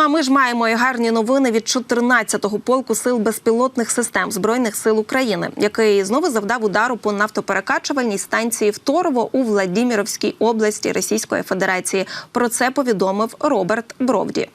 Ну а ми ж маємо і гарні новини від 14-го полку сил безпілотних систем збройних сил України, який знову завдав удару по нафтоперекачувальній станції Второво у Владіміровській області Російської Федерації. Про це повідомив Роберт Бровді.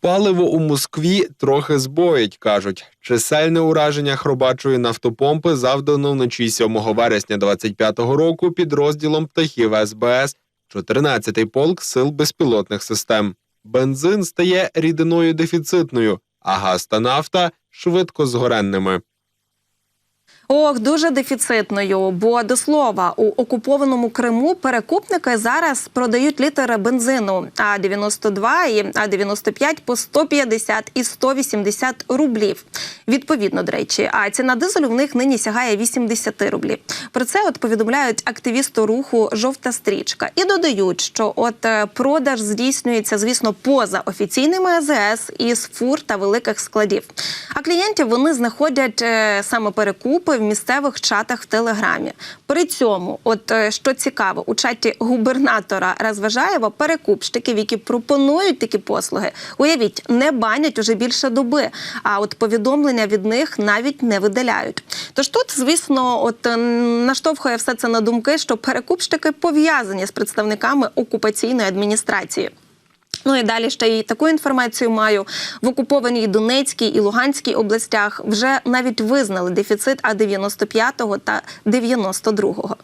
Паливо у Москві трохи збоїть, кажуть. Чисельне ураження хробачої нафтопомпи завдано вночі 7 вересня 25-го року підрозділом птахів СБС, 14-й полк сил безпілотних систем. Бензин стає рідиною дефіцитною, а газ та нафта швидко згоренними. Ох, дуже дефіцитною. Бо до слова, у окупованому Криму перекупники зараз продають літри бензину А 92 і А 95 по 150 і 180 рублів. Відповідно, до речі, а ціна дизелю в них нині сягає 80 рублів. Про це от повідомляють активісти руху Жовта стрічка і додають, що от е, продаж здійснюється, звісно, поза офіційними АЗС із фур та великих складів. А клієнтів вони знаходять е, саме перекупи в місцевих чатах в Телеграмі. При цьому, от е, що цікаво, у чаті губернатора Розважаєва перекупщиків, які пропонують такі послуги, уявіть, не банять уже більше доби. А от повідомлення від них навіть не видаляють. Тож тут, звісно, от наштовхує все це на думки, що перекупщики пов'язані з представниками окупаційної адміністрації. Ну і далі ще й таку інформацію маю в окупованій Донецькій і Луганській областях вже навіть визнали дефіцит А 95 та 92.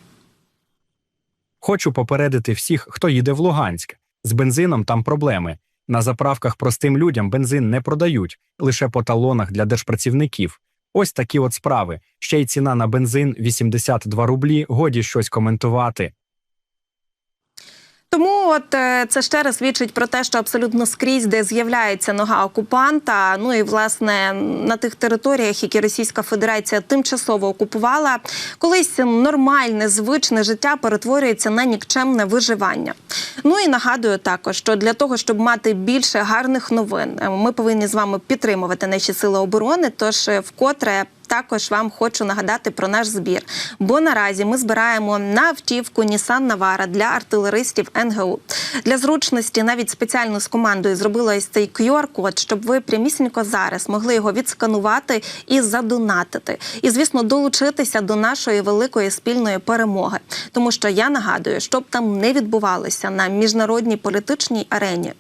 Хочу попередити всіх, хто їде в Луганськ. З бензином там проблеми. На заправках простим людям бензин не продають, лише по талонах для держпрацівників. Ось такі от справи. Ще й ціна на бензин 82 рублі. Годі щось коментувати. Тому от е, це ще раз свідчить про те, що абсолютно скрізь, де з'являється нога окупанта, ну і власне на тих територіях, які Російська Федерація тимчасово окупувала, колись нормальне, звичне життя перетворюється на нікчемне виживання. Ну і нагадую також, що для того, щоб мати більше гарних новин, е, ми повинні з вами підтримувати наші сили оборони. Тож е, вкотре. Також вам хочу нагадати про наш збір. Бо наразі ми збираємо на автівку Nissan Navara для артилеристів НГУ. Для зручності навіть спеціально з командою зробила ось цей QR-код, щоб ви прямісінько зараз могли його відсканувати і задонатити. І, звісно, долучитися до нашої великої спільної перемоги. Тому що я нагадую, щоб там не відбувалося на міжнародній політичній арені.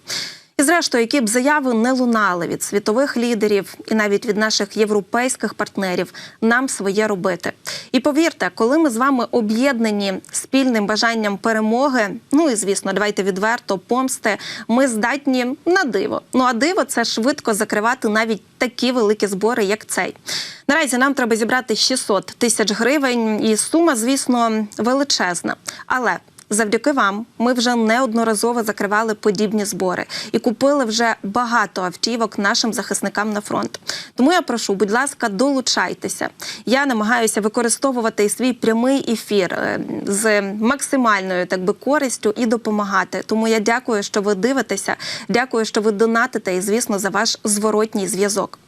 І зрештою, які б заяви не лунали від світових лідерів і навіть від наших європейських партнерів, нам своє робити. І повірте, коли ми з вами об'єднані спільним бажанням перемоги, ну і звісно, давайте відверто помсти, ми здатні на диво. Ну а диво це швидко закривати навіть такі великі збори, як цей. Наразі нам треба зібрати 600 тисяч гривень, і сума, звісно, величезна. Але Завдяки вам ми вже неодноразово закривали подібні збори і купили вже багато автівок нашим захисникам на фронт. Тому я прошу, будь ласка, долучайтеся. Я намагаюся використовувати свій прямий ефір е, з максимальною так би користю і допомагати. Тому я дякую, що ви дивитеся. Дякую, що ви донатите, і звісно, за ваш зворотній зв'язок.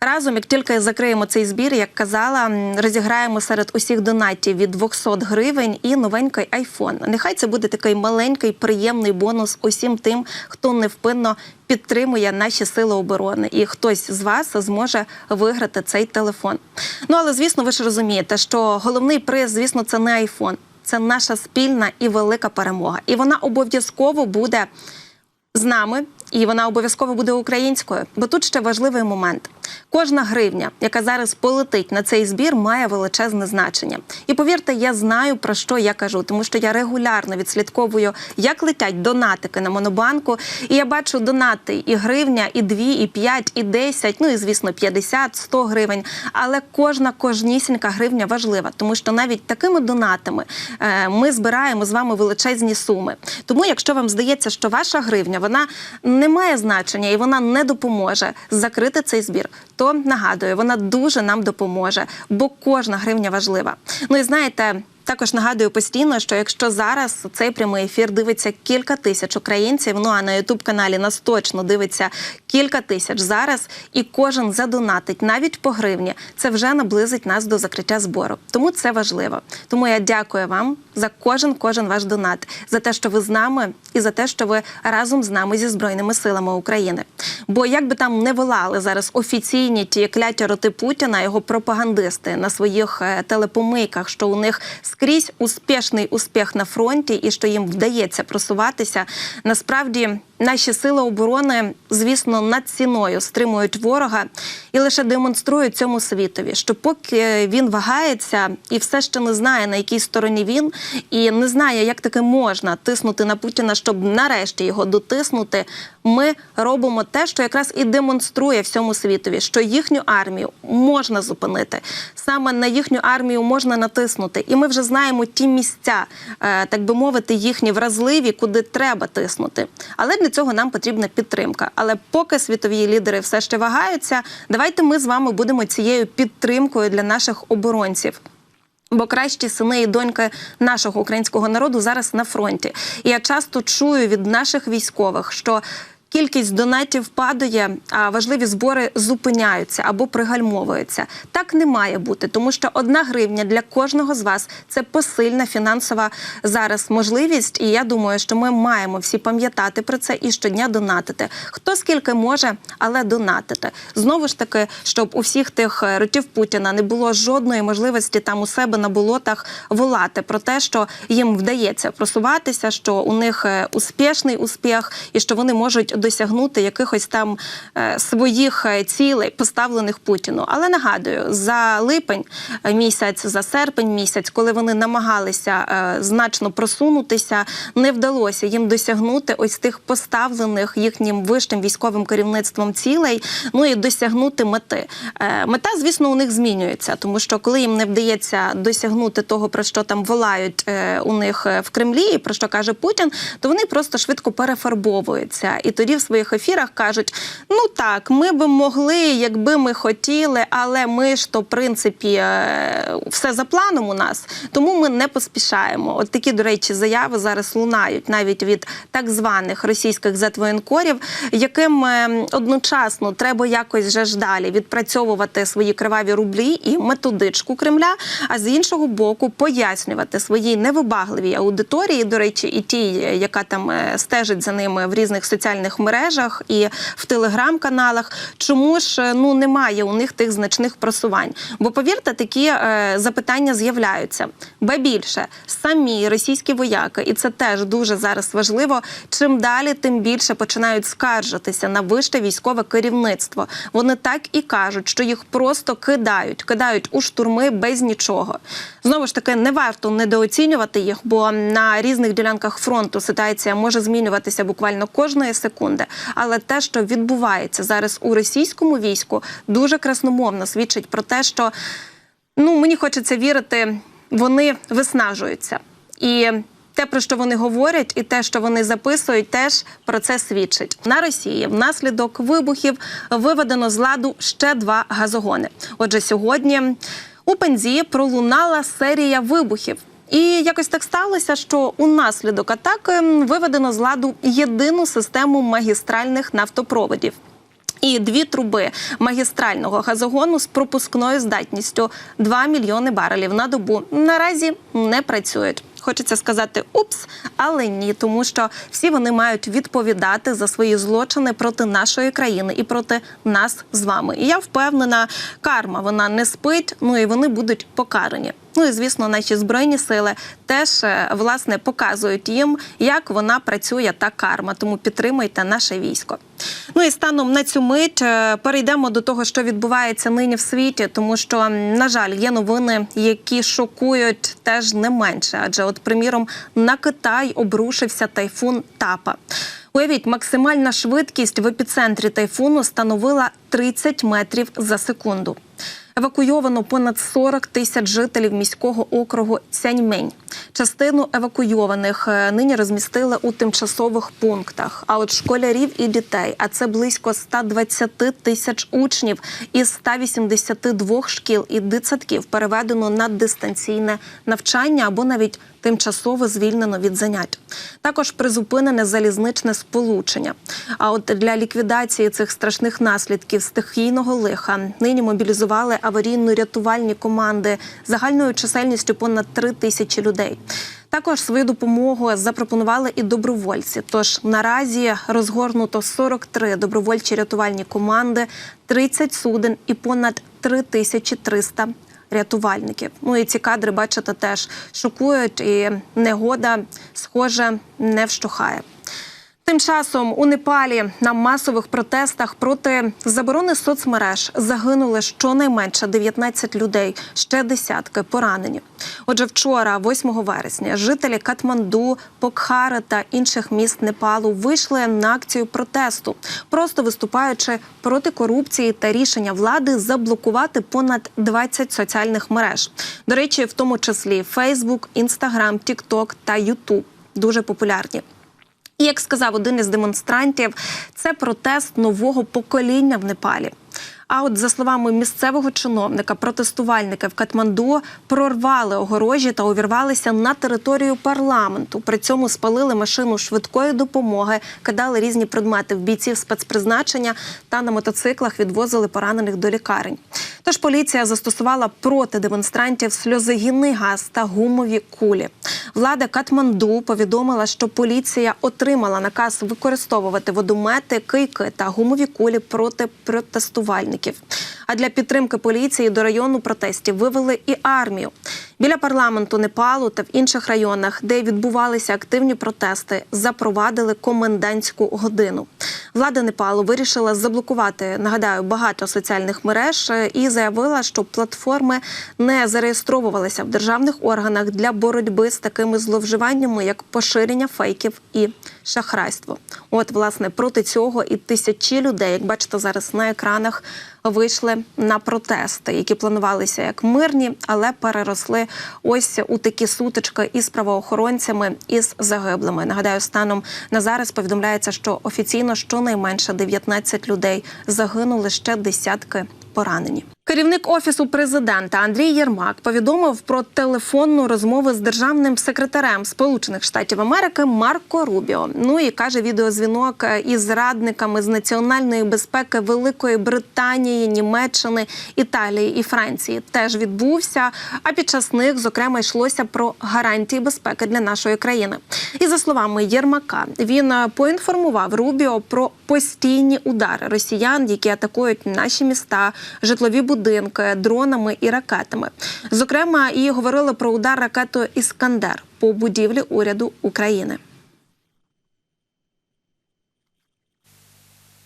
Разом, як тільки закриємо цей збір, як казала, розіграємо серед усіх донатів від 200 гривень і новенький айфон. Нехай це буде такий маленький приємний бонус усім тим, хто невпинно підтримує наші сили оборони, і хтось з вас зможе виграти цей телефон. Ну але звісно, ви ж розумієте, що головний приз, звісно, це не айфон, це наша спільна і велика перемога. І вона обов'язково буде з нами, і вона обов'язково буде українською. Бо тут ще важливий момент: кожна гривня, яка зараз полетить на цей збір, має величезне значення. І повірте, я знаю про що я кажу, тому що я регулярно відслідковую, як летять донатики на монобанку. І я бачу донати і гривня, і дві, і п'ять, і десять, ну і звісно, 50, 100 гривень. Але кожна кожнісінька гривня важлива, тому що навіть такими донатами е, ми збираємо з вами величезні суми. Тому, якщо вам здається, що ваша гривня вона не має значення і вона не допоможе закрити цей збір, то нагадую, вона дуже нам допоможе, бо кожна гривня важлива. Ну і знаєте. Також нагадую постійно, що якщо зараз цей прямий ефір дивиться кілька тисяч українців, ну а на ютуб каналі нас точно дивиться кілька тисяч зараз, і кожен задонатить навіть по гривні, це вже наблизить нас до закриття збору. Тому це важливо. Тому я дякую вам за кожен кожен ваш донат, за те, що ви з нами, і за те, що ви разом з нами зі збройними силами України. Бо як би там не волали зараз офіційні ті кляті роти Путіна, його пропагандисти на своїх е, телепомийках, що у них скрізь успішний успіх на фронті, і що їм вдається просуватися. Насправді наші сили оборони, звісно, над ціною стримують ворога і лише демонструють цьому світові, що поки він вагається і все ще не знає на якій стороні він, і не знає, як таки можна тиснути на Путіна, щоб нарешті його дотиснути. Ми робимо те, що якраз і демонструє всьому світові, що їхню армію можна зупинити. Саме на їхню армію можна натиснути, і ми вже знаємо ті місця, е, так би мовити, їхні вразливі, куди треба тиснути. Але для цього нам потрібна підтримка. Але поки світові лідери все ще вагаються, давайте ми з вами будемо цією підтримкою для наших оборонців. Бо кращі сини і доньки нашого українського народу зараз на фронті. І я часто чую від наших військових, що кількість донатів падає, а важливі збори зупиняються або пригальмовуються. Так не має бути, тому що одна гривня для кожного з вас це посильна фінансова зараз можливість. І я думаю, що ми маємо всі пам'ятати про це і щодня донатити. Хто скільки може, але донатити. Знову ж таки, щоб у всіх тих е, ротів Путіна не було жодної можливості там у себе на болотах волати про те, що їм вдається просуватися, що у них е, успішний успіх, і що вони можуть досягнути якихось там е, своїх е, цілей, поставлених Путіну. Але нагадую, за липень е, місяць, за серпень місяць, коли вони намагалися значно просунутися, не вдалося їм досягнути ось тих поставлених їхнім вищим військовим керівництвом цілей, ну і досягнути мети. Мета, звісно, у них змінюється, тому що коли їм не вдається досягнути того, про що там волають у них в Кремлі, і про що каже Путін, то вони просто швидко перефарбовуються. І тоді в своїх ефірах кажуть: ну так, ми би могли, якби ми хотіли, але ми ж то, в принципі, е, все за планом у нас, тому ми не поспішаємо. От такі, до речі, заяви зараз лунають навіть від так званих російських зетвоєнкорів, яким е, одночасно треба якось же ж далі відпрацьовувати свої криваві рублі і методичку Кремля, а з іншого боку пояснювати своїй невибагливій аудиторії, до речі, і тій, яка там е, стежить за ними в різних соціальних мережах і в телеграм-каналах, чому ж е, ну немає у них тих значних просувань. Бо повірте, такі е, запитання з'являються. Ба більше самі російські вояки, і це теж дуже зараз важливо. Чим далі, тим більше починають скаржитися на вище військове керівництво. Вони так і кажуть, що їх просто кидають, кидають у штурми без нічого. Знову ж таки, не варто недооцінювати їх, бо на різних ділянках фронту ситуація може змінюватися буквально кожної секунди. Але те, що відбувається зараз у російському війську, дуже красномовно свідчить про те, що ну мені хочеться вірити, вони виснажуються і. Те, про що вони говорять, і те, що вони записують, теж про це свідчить. На Росії внаслідок вибухів виведено з ладу ще два газогони. Отже, сьогодні у Пензі пролунала серія вибухів. І якось так сталося, що унаслідок атаки виведено з ладу єдину систему магістральних нафтопроводів. І дві труби магістрального газогону з пропускною здатністю 2 мільйони барелів на добу наразі не працюють. Хочеться сказати упс, але ні, тому що всі вони мають відповідати за свої злочини проти нашої країни і проти нас з вами. І я впевнена, карма вона не спить. Ну і вони будуть покарані. Ну і звісно, наші збройні сили теж е, власне показують їм, як вона працює та карма. Тому підтримуйте наше військо. Ну і станом на цю мить е, перейдемо до того, що відбувається нині в світі, тому що, на жаль, є новини, які шокують теж не менше. Адже, от, приміром, на Китай обрушився тайфун Тапа. Уявіть, максимальна швидкість в епіцентрі тайфуну становила 30 метрів за секунду. Евакуйовано понад 40 тисяч жителів міського округу Цяньмень. Частину евакуйованих е, нині розмістили у тимчасових пунктах. А от школярів і дітей, а це близько 120 тисяч учнів із 182 шкіл і дитсадків переведено на дистанційне навчання або навіть тимчасово звільнено від занять. Також призупинене залізничне сполучення. А от для ліквідації цих страшних наслідків стихійного лиха нині мобілізували аварійно-рятувальні команди загальною чисельністю понад 3 тисячі людей. Також свою допомогу запропонували і добровольці. Тож наразі розгорнуто 43 добровольчі рятувальні команди, 30 суден і понад 3300 рятувальників. Ну і ці кадри, бачите, теж шокують, і негода, схоже, не вщухає. Тим часом у Непалі на масових протестах проти заборони соцмереж загинули щонайменше 19 людей, ще десятки поранені. Отже, вчора, 8 вересня, жителі Катманду, Покхари та інших міст Непалу вийшли на акцію протесту, просто виступаючи проти корупції та рішення влади заблокувати понад 20 соціальних мереж. До речі, в тому числі Facebook, Instagram, TikTok та YouTube. дуже популярні. І як сказав один із демонстрантів, це протест нового покоління в Непалі. А от за словами місцевого чиновника, протестувальники в Катманду прорвали огорожі та увірвалися на територію парламенту. При цьому спалили машину швидкої допомоги, кидали різні предмети в бійців спецпризначення та на мотоциклах відвозили поранених до лікарень. Тож поліція застосувала проти демонстрантів сльозогінний газ та гумові кулі. Влада Катманду повідомила, що поліція отримала наказ використовувати водомети, кийки та гумові кулі проти протестувальників. А для підтримки поліції до району протестів вивели і армію. Біля парламенту Непалу та в інших районах, де відбувалися активні протести, запровадили комендантську годину. Влада Непалу вирішила заблокувати, нагадаю, багато соціальних мереж і заявила, що платформи не зареєстровувалися в державних органах для боротьби з такими зловживаннями, як поширення фейків і шахрайство. От, власне, проти цього і тисячі людей, як бачите зараз на екранах, вийшли на протести, які планувалися як мирні, але переросли ось у такі сутички із правоохоронцями із загиблими. Нагадаю, станом на зараз повідомляється, що офіційно щонайменше 19 людей загинули ще десятки поранені. Керівник офісу президента Андрій Єрмак повідомив про телефонну розмову з державним секретарем Сполучених Штатів Америки Марко Рубіо. Ну і каже відеозвінок із радниками з національної безпеки Великої Британії, Німеччини, Італії і Франції теж відбувся. А під час них, зокрема, йшлося про гарантії безпеки для нашої країни. І за словами Єрмака, він поінформував Рубіо про постійні удари росіян, які атакують наші міста, житлові будинки дронами і ракетами. Зокрема, і говорили про удар ракетою Іскандер по будівлі уряду України.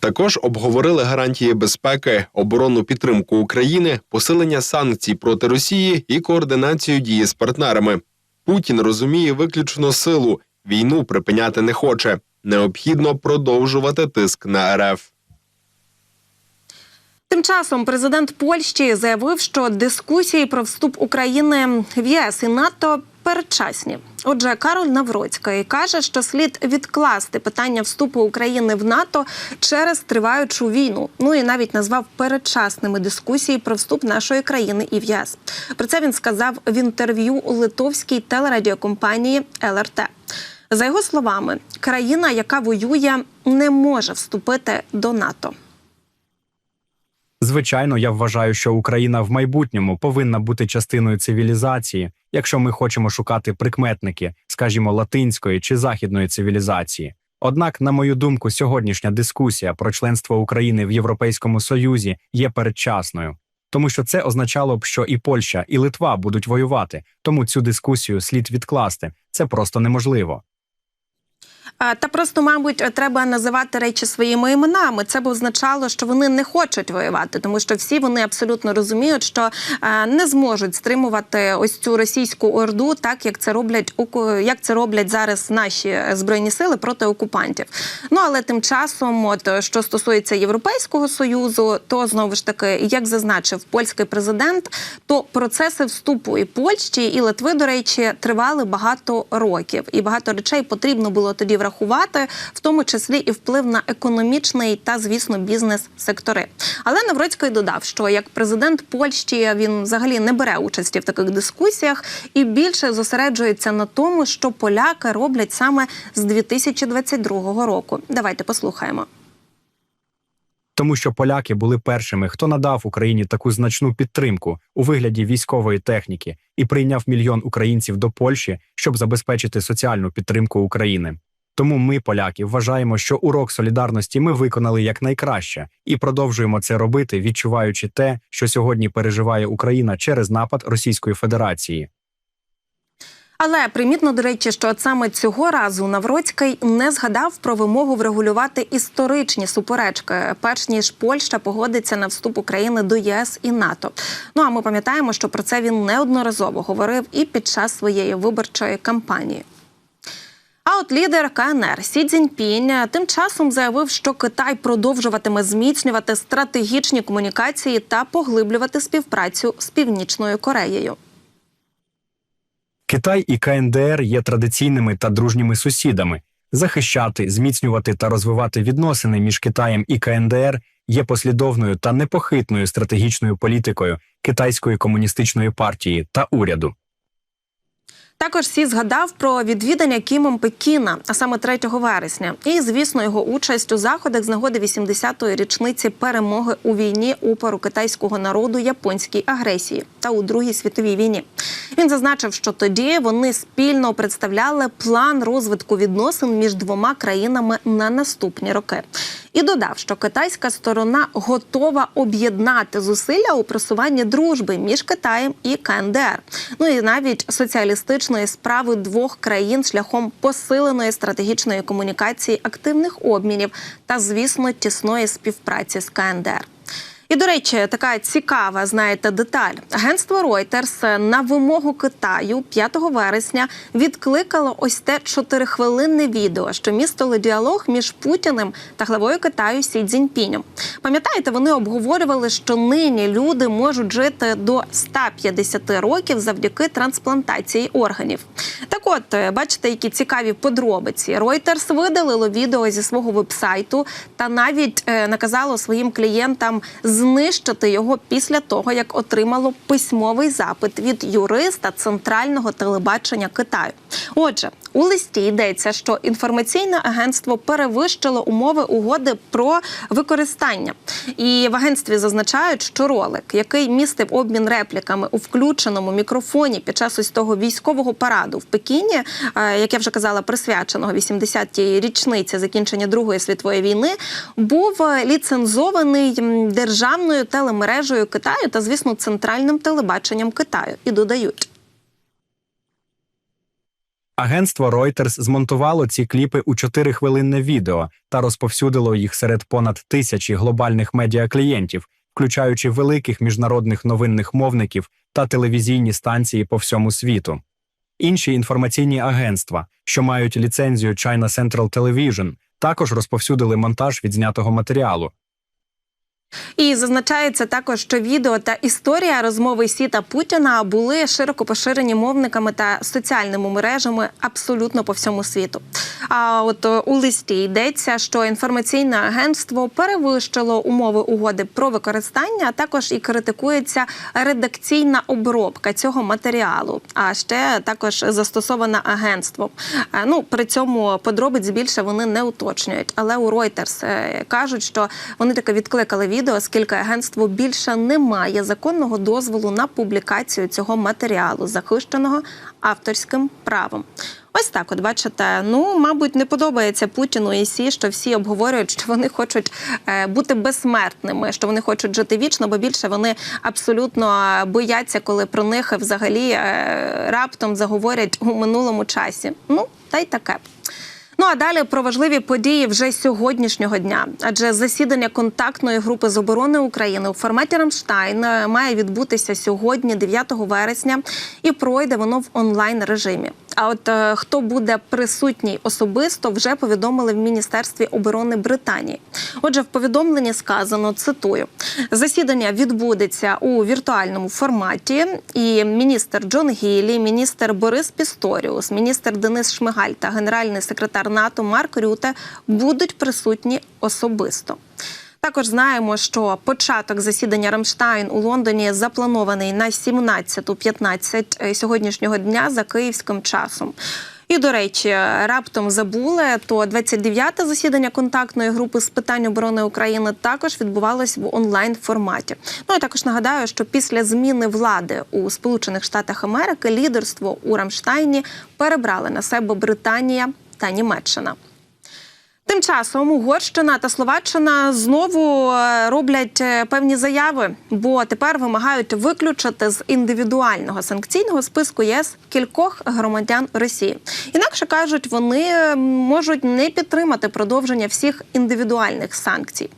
Також обговорили гарантії безпеки, оборонну підтримку України, посилення санкцій проти Росії і координацію дії з партнерами. Путін розуміє виключно силу, війну припиняти не хоче. Необхідно продовжувати тиск на РФ. Тим часом президент Польщі заявив, що дискусії про вступ України в ЄС і НАТО передчасні. Отже, Кароль Навроцький каже, що слід відкласти питання вступу України в НАТО через триваючу війну. Ну і навіть назвав передчасними дискусії про вступ нашої країни і в ЄС. Про це він сказав в інтерв'ю у литовській телерадіокомпанії ЛРТ. За його словами, країна, яка воює, не може вступити до НАТО. Звичайно, я вважаю, що Україна в майбутньому повинна бути частиною цивілізації, якщо ми хочемо шукати прикметники, скажімо, латинської чи західної цивілізації. Однак, на мою думку, сьогоднішня дискусія про членство України в Європейському Союзі є передчасною, тому що це означало б, що і Польща, і Литва будуть воювати, тому цю дискусію слід відкласти. Це просто неможливо. Та просто, мабуть, треба називати речі своїми іменами. Це б означало, що вони не хочуть воювати, тому що всі вони абсолютно розуміють, що е, не зможуть стримувати ось цю російську орду, так як це роблять як це роблять зараз наші збройні сили проти окупантів. Ну але тим часом, от е, що стосується Європейського союзу, то знову ж таки, як зазначив польський президент, то процеси вступу і Польщі і Литви, до речі, тривали багато років, і багато речей потрібно було тоді врахувати, в тому числі і вплив на економічний та, звісно, бізнес-сектори. Але Навроцький додав, що як президент Польщі він взагалі не бере участі в таких дискусіях і більше зосереджується на тому, що поляки роблять саме з 2022 року. Давайте послухаємо. тому що поляки були першими, хто надав Україні таку значну підтримку у вигляді військової техніки і прийняв мільйон українців до Польщі, щоб забезпечити соціальну підтримку України. Тому ми, поляки, вважаємо, що урок солідарності ми виконали якнайкраще і продовжуємо це робити, відчуваючи те, що сьогодні переживає Україна через напад Російської Федерації. Але примітно, до речі, що саме цього разу Навроцький не згадав про вимогу врегулювати історичні суперечки, перш ніж Польща погодиться на вступ України до ЄС і НАТО. Ну а ми пам'ятаємо, що про це він неодноразово говорив і під час своєї виборчої кампанії. А от лідер КНР Сі Цзіньпінь тим часом заявив, що Китай продовжуватиме зміцнювати стратегічні комунікації та поглиблювати співпрацю з Північною Кореєю. Китай і КНДР є традиційними та дружніми сусідами. Захищати, зміцнювати та розвивати відносини між Китаєм і КНДР є послідовною та непохитною стратегічною політикою китайської комуністичної партії та уряду. Також Сі згадав про відвідання Кімом Пекіна, а саме 3 вересня, і звісно його участь у заходах з нагоди 80-ї річниці перемоги у війні упору китайського народу японській агресії та у Другій світовій війні. Він зазначив, що тоді вони спільно представляли план розвитку відносин між двома країнами на наступні роки. І додав, що китайська сторона готова об'єднати зусилля у просуванні дружби між Китаєм і КНДР. Ну і навіть соціалістичної справи двох країн шляхом посиленої стратегічної комунікації, активних обмінів та, звісно, тісної співпраці з КНДР. І до речі, така цікава, знаєте, деталь. Агентство Reuters на вимогу Китаю 5 вересня відкликало ось те чотирихвилинне відео, що містило діалог між Путіним та главою Китаю Сі Цзіньпінем. Пам'ятаєте, вони обговорювали, що нині люди можуть жити до 150 років завдяки трансплантації органів. Так, от е, бачите, які цікаві подробиці. Reuters видалило відео зі свого вебсайту та навіть е, наказало своїм клієнтам знищити його після того, як отримало письмовий запит від юриста центрального телебачення Китаю. Отже, у листі йдеться, що інформаційне агентство перевищило умови угоди про використання. І в агентстві зазначають, що ролик, який містив обмін репліками у включеному мікрофоні під час ось того військового параду в Пекіні, е, як я вже казала, присвяченого 80-й річниці закінчення Другої світової війни, був е, ліцензований м, державною телемережею Китаю та, звісно, центральним телебаченням Китаю. І додають. Агентство Reuters змонтувало ці кліпи у 4-хвилинне відео та розповсюдило їх серед понад тисячі глобальних медіаклієнтів, включаючи великих міжнародних новинних мовників та телевізійні станції по всьому світу. Інші інформаційні агентства, що мають ліцензію China Central Television, також розповсюдили монтаж відзнятого матеріалу, І зазначається також, що відео та історія розмови Сі та Путіна були широко поширені мовниками та соціальними мережами абсолютно по всьому світу. А от е, у листі йдеться, що інформаційне агентство перевищило умови угоди про використання, а також і критикується редакційна обробка цього матеріалу. А ще також застосоване агентство. Е, Ну при цьому подробиць більше вони не уточнюють. Але у Reuters е, кажуть, що вони таки відкликали відео, оскільки агентство більше не має законного дозволу на публікацію цього матеріалу, захищеного авторським правом. Ось так, от бачите, ну мабуть, не подобається Путіну і Сі, що всі обговорюють, що вони хочуть е, бути безсмертними, що вони хочуть жити вічно, бо більше вони абсолютно бояться, коли про них взагалі е, раптом заговорять у минулому часі. Ну, та й таке. Ну а далі про важливі події вже сьогоднішнього дня. Адже засідання контактної групи з оборони України у форматі Рамштайн має відбутися сьогодні, 9 вересня, і пройде воно в онлайн режимі. А от е, хто буде присутній особисто, вже повідомили в Міністерстві оборони Британії. Отже, в повідомленні сказано цитую: засідання відбудеться у віртуальному форматі, і міністр Джон Гілі, міністр Борис Пісторіус, міністр Денис Шмигаль та генеральний секретар НАТО Марк Рюте будуть присутні особисто. Також знаємо, що початок засідання Рамштайн у Лондоні запланований на 17.15 сьогоднішнього дня за київським часом. І до речі, раптом забули, то 29-те засідання контактної групи з питань оборони України також відбувалось в онлайн форматі. Ну і також нагадаю, що після зміни влади у Сполучених Штатах Америки лідерство у Рамштайні перебрали на себе Британія та Німеччина. Тим часом Угорщина та Словаччина знову е, роблять е, певні заяви, бо тепер вимагають виключити з індивідуального санкційного списку ЄС кількох громадян Росії. Інакше кажуть, вони можуть не підтримати продовження всіх індивідуальних санкцій.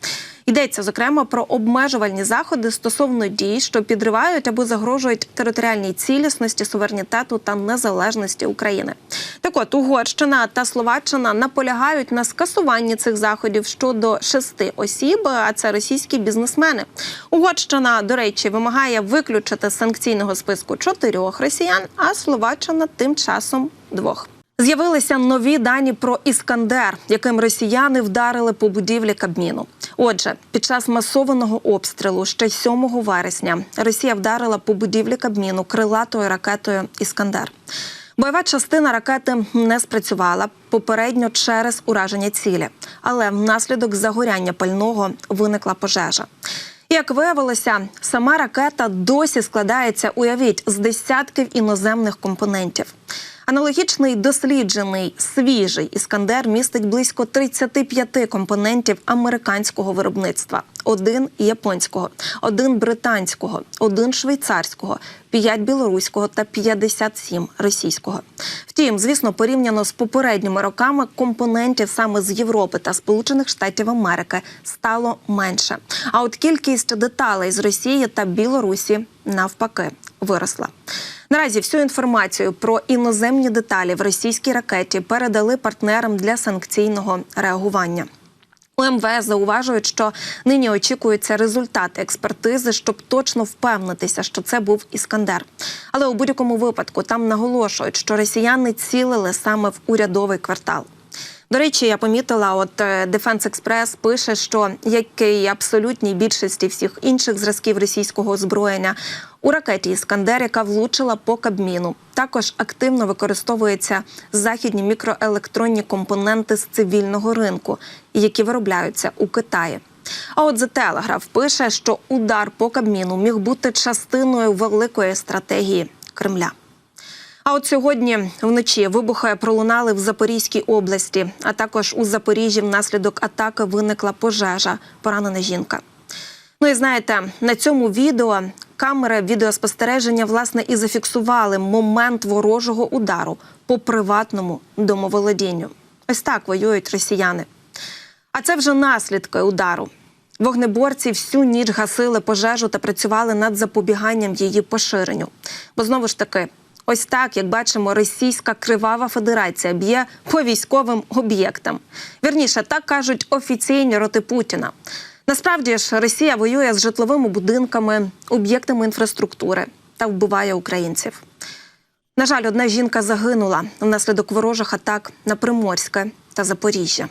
Йдеться зокрема про обмежувальні заходи стосовно дій, що підривають або загрожують територіальній цілісності, суверенітету та незалежності України. Так от Угорщина та Словаччина наполягають на скасуванні цих заходів щодо шести осіб, а це російські бізнесмени. Угорщина, до речі, вимагає виключити з санкційного списку чотирьох росіян, а Словаччина тим часом двох. З'явилися нові дані про іскандер, яким росіяни вдарили по будівлі Кабміну. Отже, під час масованого обстрілу ще 7 вересня Росія вдарила по будівлі Кабміну крилатою ракетою Іскандер. Бойова частина ракети не спрацювала попередньо через ураження цілі, але внаслідок загоряння пального виникла пожежа. Як виявилося, сама ракета досі складається, уявіть, з десятків іноземних компонентів. Аналогічний досліджений свіжий іскандер містить близько 35 компонентів американського виробництва, один японського, один британського, один швейцарського, 5 білоруського та 57 російського. Втім, звісно, порівняно з попередніми роками компонентів саме з Європи та Сполучених Штатів Америки стало менше. А от кількість деталей з Росії та Білорусі навпаки виросла. Наразі всю інформацію про іноземні деталі в російській ракеті передали партнерам для санкційного реагування. У МВС зауважують, що нині очікуються результати експертизи, щоб точно впевнитися, що це був іскандер. Але у будь-якому випадку там наголошують, що росіяни цілили саме в урядовий квартал. До речі, я помітила, от е, Defense Express пише, що як і абсолютній більшості всіх інших зразків російського озброєння у ракеті Іскандер, яка влучила по Кабміну, також активно використовуються західні мікроелектронні компоненти з цивільного ринку, які виробляються у Китаї. А от The Telegraph пише, що удар по Кабміну міг бути частиною великої стратегії Кремля. А от сьогодні вночі вибухи пролунали в Запорізькій області, а також у Запоріжжі внаслідок атаки виникла пожежа, поранена жінка. Ну і знаєте, на цьому відео камери відеоспостереження власне і зафіксували момент ворожого удару по приватному домоволодінню. Ось так воюють росіяни. А це вже наслідки удару. Вогнеборці всю ніч гасили пожежу та працювали над запобіганням її поширенню. Бо знову ж таки, ось так, як бачимо, Російська кривава федерація б'є по військовим об'єктам. Вірніше, так кажуть офіційні роти Путіна. Насправді ж Росія воює з житловими будинками, об'єктами інфраструктури та вбиває українців. На жаль, одна жінка загинула внаслідок ворожих атак на Приморське та Запоріжжя.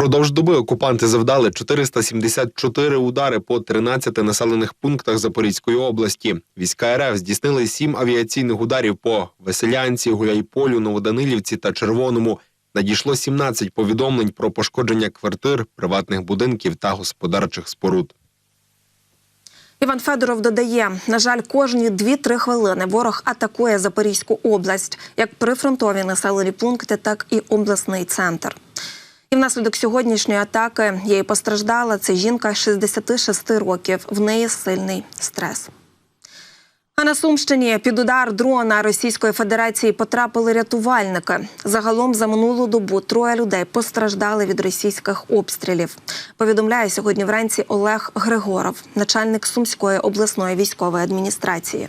Продовж доби окупанти завдали 474 удари по 13 населених пунктах Запорізької області. Війська РФ здійснили сім авіаційних ударів по Веселянці, Гуляйполю, Новоданилівці та Червоному. Надійшло 17 повідомлень про пошкодження квартир, приватних будинків та господарчих споруд. Іван Федоров додає: на жаль, кожні 2-3 хвилини ворог атакує Запорізьку область, як прифронтові населені пункти, так і обласний центр. І внаслідок сьогоднішньої атаки її постраждала це жінка 66 років. В неї сильний стрес. А на Сумщині під удар дрона Російської Федерації потрапили рятувальники. Загалом за минулу добу троє людей постраждали від російських обстрілів. Повідомляє сьогодні вранці Олег Григоров, начальник Сумської обласної військової адміністрації.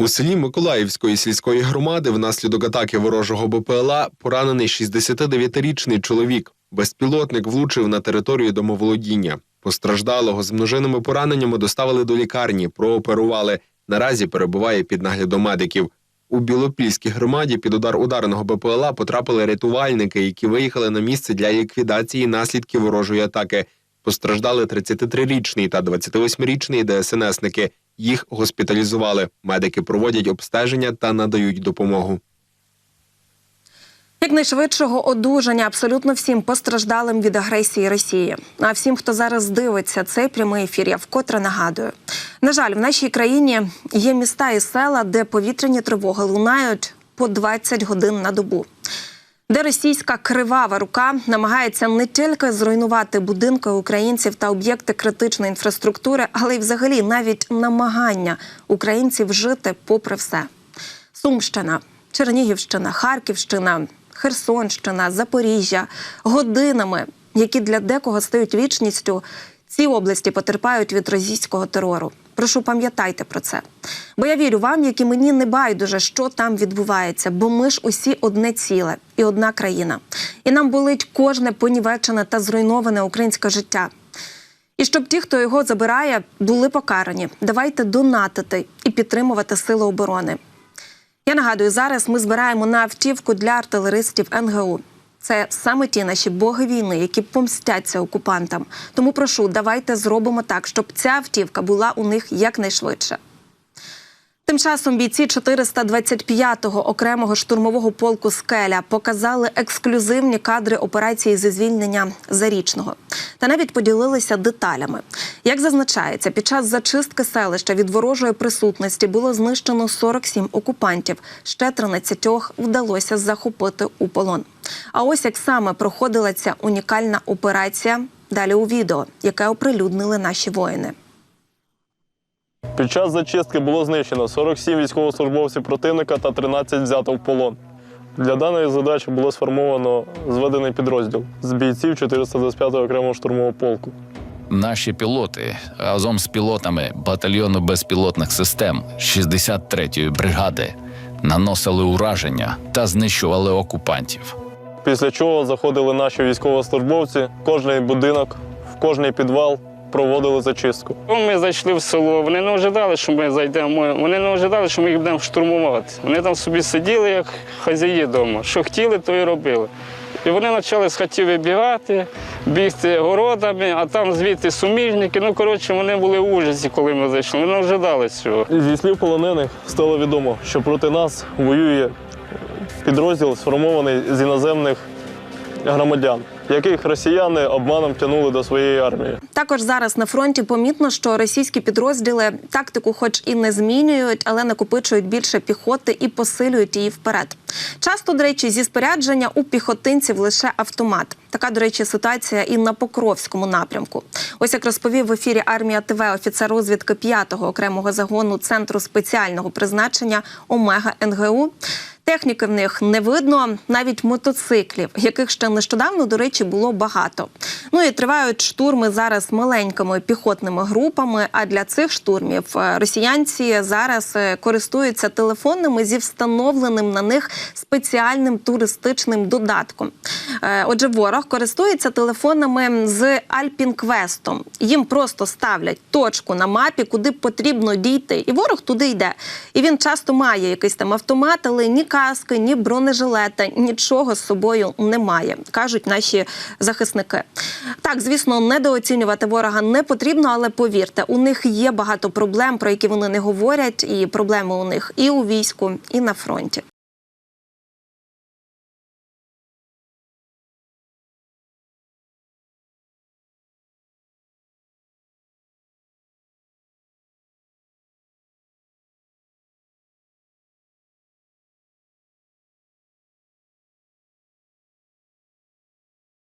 У селі Миколаївської сільської громади внаслідок атаки ворожого БПЛА поранений 69-річний чоловік. Безпілотник влучив на територію домоволодіння. Постраждалого з множинними пораненнями доставили до лікарні, прооперували. Наразі перебуває під наглядом медиків. У Білопільській громаді під удар ударного БПЛА потрапили рятувальники, які виїхали на місце для ліквідації наслідків ворожої атаки. Постраждали 33-річний та 28-річний ДСНСники. Їх госпіталізували. Медики проводять обстеження та надають допомогу. Якнайшвидшого одужання абсолютно всім постраждалим від агресії Росії. А всім, хто зараз дивиться цей прямий ефір, я вкотре нагадую. На жаль, в нашій країні є міста і села, де повітряні тривоги лунають по 20 годин на добу. Де російська кривава рука намагається не тільки зруйнувати будинки українців та об'єкти критичної інфраструктури, але й взагалі навіть намагання українців жити попри все. Сумщина, Чернігівщина, Харківщина, Херсонщина, Запоріжжя годинами, які для декого стають вічністю, ці області потерпають від російського терору. Прошу пам'ятайте про це. Бо я вірю вам, як і мені не байдуже, що там відбувається, бо ми ж усі одне ціле і одна країна. І нам болить кожне понівечене та зруйноване українське життя. І щоб ті, хто його забирає, були покарані. Давайте донатити і підтримувати сили оборони. Я нагадую, зараз ми збираємо на автівку для артилеристів НГУ. Це саме ті наші боги війни, які помстяться окупантам. Тому прошу, давайте зробимо так, щоб ця автівка була у них якнайшвидше. Тим часом бійці 425-го окремого штурмового полку Скеля показали ексклюзивні кадри операції зі звільнення зарічного та навіть поділилися деталями. Як зазначається, під час зачистки селища від ворожої присутності було знищено 47 окупантів. Ще 13 вдалося захопити у полон. А ось як саме проходила ця унікальна операція. Далі у відео, яке оприлюднили наші воїни. Під час зачистки було знищено 47 військовослужбовців противника та 13 взято в полон. Для даної задачі було сформовано зведений підрозділ з бійців 425-го окремого штурмового полку. Наші пілоти разом з пілотами батальйону безпілотних систем 63-ї бригади наносили ураження та знищували окупантів. Після чого заходили наші військовослужбовці, в кожний будинок, в кожний підвал проводили зачистку. Ми зайшли в село, вони не ожидали, що ми зайдемо. Вони не ожидали, що ми їх будемо штурмувати. Вони там собі сиділи, як хазяї вдома. Що хотіли, то і робили. І вони почали з хатів вибігати, бігти городами, а там звідти суміжники. Ну, коротше, вони були в ужасі, коли ми зайшли. Вони ожидали цього. Зі слів полонених стало відомо, що проти нас воює підрозділ, сформований з іноземних громадян, яких росіяни обманом тягнули до своєї армії. Також зараз на фронті помітно, що російські підрозділи тактику, хоч і не змінюють, але накопичують більше піхоти і посилюють її вперед. Часто, до речі, зі спорядження у піхотинців лише автомат. Така, до речі, ситуація і на Покровському напрямку. Ось як розповів в ефірі армія ТВ офіцер розвідки 5-го окремого загону центру спеціального призначення Омега НГУ. Техніки в них не видно, навіть мотоциклів, яких ще нещодавно, до речі, було багато. Ну і тривають штурми зараз маленькими піхотними групами. А для цих штурмів е, росіянці зараз е, користуються телефонами зі встановленим на них спеціальним туристичним додатком. Е, Отже, ворог користується телефонами з Альпінквестом. Їм просто ставлять точку на мапі, куди потрібно дійти, і ворог туди йде. І він часто має якийсь там автомат, але ні каски, ні бронежилета, нічого з собою немає, кажуть наші захисники. Так, звісно, недооцінювати ворога не потрібно, але повірте, у них є багато проблем, про які вони не говорять, і проблеми у них і у війську, і на фронті.